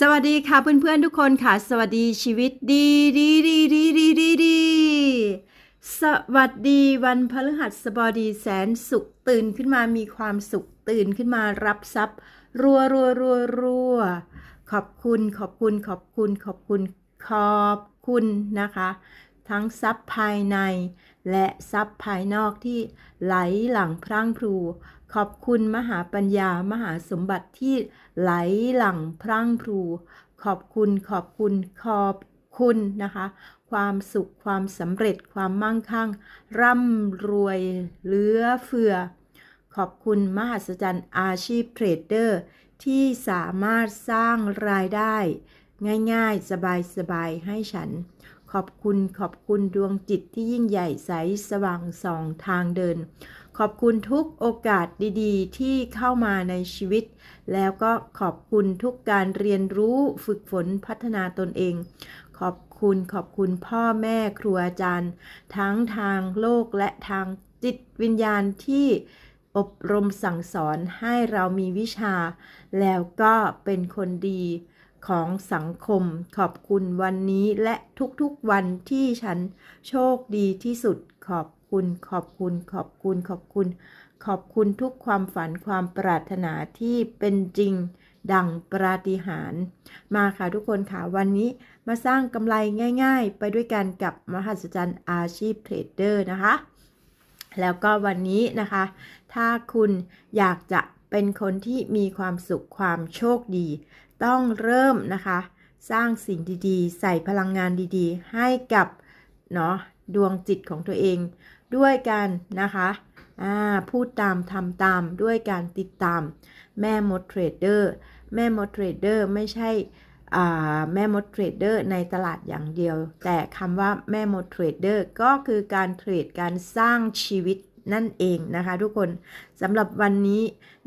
สวัสดีค่ะเพื่อนๆทุกคนค่ะ สวัสดีชีวิตดีดีดีดีดีดีดีสวัสดีวันพฤหัสบดีแสนสุขตื่นขึ้นมามีความสุขตื่นขึ้นมารับทรัพย์ รัวรัวรัวรัวขอบคุณขอบคุณขอบคุณขอบคุณขอบคุณนะคะ ทั้งทรัพย์ภายใน และทรัพย์ภายนอกที่ไหลหลังพรั่งพรู ขอบคุณมหาปัญญามหาสมบัติที่ไหลหลังพรั่งพรู ขอบคุณขอบคุณขอบคุณนะคะ ความสุขความสำเร็จความมั่งคั่ง ร่ำรวยเหลือเฟือ ขอบคุณมหัศจรรย์อาชีพเทรดเดอร์ ที่สามารถสร้างรายได้ ง่ายๆ สบายๆให้ฉัน ขอบคุณขอบคุณดวงจิตที่ยิ่งใหญ่ใสสว่างส่องทางเดิน ขอบคุณทุกโอกาสดีๆ ที่เข้ามาในชีวิต แล้วก็ขอบคุณทุกการเรียนรู้ฝึกฝนพัฒนาตนเอง ขอบคุณขอบคุณพ่อแม่ครูอาจารย์ ทั้งทางโลกและทางจิตวิญญาณที่อบรมสั่งสอนให้เรามีวิชา แล้วก็เป็นคนดี ของสังคม ขอบคุณวันนี้และทุกๆวันที่ฉันโชคดีที่สุด ขอบคุณ ขอบคุณ ขอบคุณ ขอบคุณ ขอบคุณทุกความฝันความปรารถนาที่เป็นจริงดังปราฏิหาริย์มาค่ะทุกคนค่ะวันนี้มาสร้างกำไรง่าย ๆ ไปด้วยกันกับมหัศจรรย์อาชีพเทรดเดอร์นะคะ แล้วก็วันนี้นะคะ ถ้าคุณอยากจะเป็นคนที่มีความสุขความโชคดี ต้องเริ่มนะคะ สร้างสิ่งดีๆ ใส่พลังงานดีๆ ให้กับเนาะดวงจิตของตัวเอง ด้วยกันนะคะอ่าพูดตามทำตามด้วยการติดตามแม่มดเทรดเดอร์แม่มดเทรดเดอร์ไม่ใช่อ่าแม่มดเทรดเดอร์ในตลาดอย่างเดียว แต่คำว่าแม่มดเทรดเดอร์ก็คือการเทรดการสร้างชีวิต นั่นเองนะคะ ทุกคนสำหรับวันนี้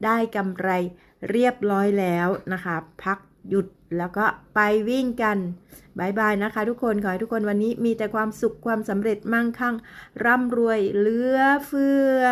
ได้กำไรเรียบร้อยแล้วนะคะ พักหยุดแล้วก็ไปวิ่งกันบายบายนะคะ ทุกคนขอให้ทุกคนวันนี้มีแต่ความสุขความสำเร็จมั่งคั่ง ร่ำรวยเหลือเฟือ